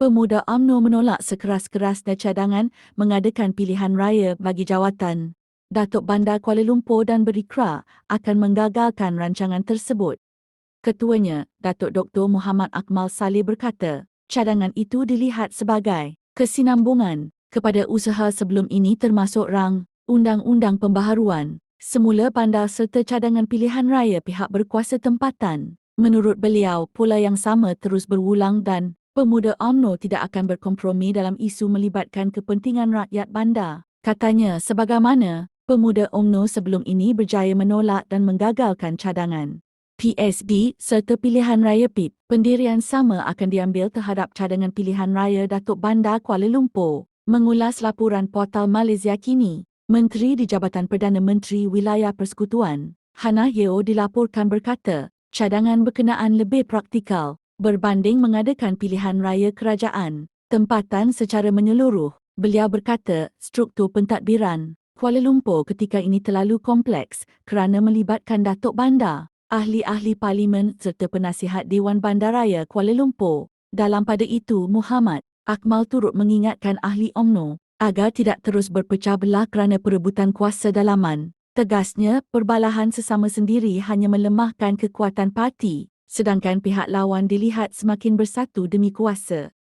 Pemuda UMNO menolak sekeras-kerasnya cadangan mengadakan pilihan raya bagi jawatan. Datuk Bandar Kuala Lumpur dan berikrar akan menggagalkan rancangan tersebut. Ketuanya, Datuk Dr. Muhammad Akmal Saleh berkata, cadangan itu dilihat sebagai kesinambungan kepada usaha sebelum ini termasuk rang, undang-undang pembaharuan, semula bandar serta cadangan pilihan raya pihak berkuasa tempatan. Menurut beliau, pola yang sama terus berulang dan pemuda UMNO tidak akan berkompromi dalam isu melibatkan kepentingan rakyat bandar. Katanya, sebagaimana pemuda UMNO sebelum ini berjaya menolak dan menggagalkan cadangan. PSB serta pilihan raya PIP, pendirian sama akan diambil terhadap cadangan pilihan raya Datuk Bandar Kuala Lumpur. Mengulas laporan portal Malaysia kini, Menteri di Jabatan Perdana Menteri Wilayah Persekutuan, Hana Yeo dilaporkan berkata, cadangan berkenaan lebih praktikal berbanding mengadakan pilihan raya kerajaan, tempatan secara menyeluruh. Beliau berkata, struktur pentadbiran Kuala Lumpur ketika ini terlalu kompleks kerana melibatkan Datuk Bandar ahli-ahli parlimen serta penasihat Dewan Bandaraya Kuala Lumpur. Dalam pada itu, Muhammad Akmal turut mengingatkan ahli OMNO agar tidak terus berpecah belah kerana perebutan kuasa dalaman. Tegasnya, perbalahan sesama sendiri hanya melemahkan kekuatan parti, sedangkan pihak lawan dilihat semakin bersatu demi kuasa.